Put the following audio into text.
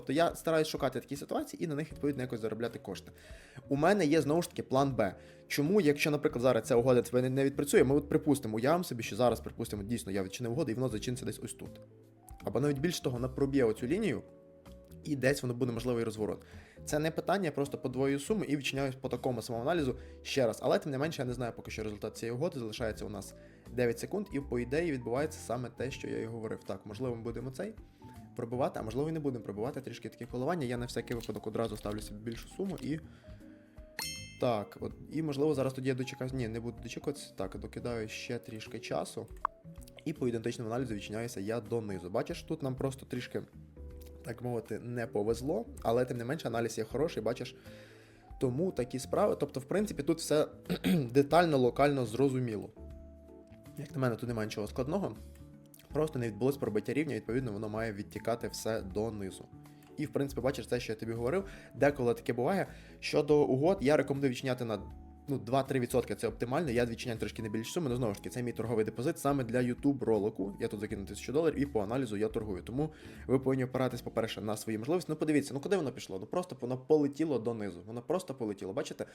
Тобто я стараюсь шукати такі ситуації і на них відповідно якось заробляти кошти. У мене є знову ж таки план Б. Чому, якщо, наприклад, зараз ця угода не- відпрацює, ми от припустимо, уявимо собі, що зараз, припустимо, дійсно я відчинив угоду і воно зачиниться десь ось тут. Або навіть більше того, вона проб'є оцю лінію, і десь воно буде можливий розворот. Це не питання, я просто подвоюю суму і відчиняюсь по такому самому аналізу ще раз. Але тим не менше, я не знаю поки що результат цієї угоди. Залишається у нас 9 секунд, і по ідеї відбувається саме те, що я і говорив. Так, можливо, ми будемо цей пробивати, а можливо, і не будемо пробивати трішки такі коливання. Я на всякий випадок одразу ставлю собі більшу суму і. Так, от, і можливо зараз тоді я дочекаюся. Ні, не буду дочікуватися. Так, докидаю ще трішки часу. І по ідентичному аналізу відчиняюся я донизу. Бачиш, тут нам просто трішки, так мовити, не повезло, але тим не менше аналіз є хороший, бачиш. Тому такі справи. Тобто, в принципі, тут все детально, локально зрозуміло. Як на мене, тут немає нічого складного. Просто не відбулось пробиття рівня, відповідно, воно має відтікати все донизу. І, в принципі, бачиш те, що я тобі говорив, деколи таке буває. Щодо угод, я рекомендую відчиняти на ну, 2-3% це оптимально. Я відчиняю трошки не більше суми, але знову ж таки, це мій торговий депозит саме для YouTube ролику. Я тут закину 1000 доларів і по аналізу я торгую. Тому ви повинні опиратись, по-перше, на свої можливості. Ну, подивіться, ну куди воно пішло? Ну просто воно полетіло донизу. Воно просто полетіло. Бачите?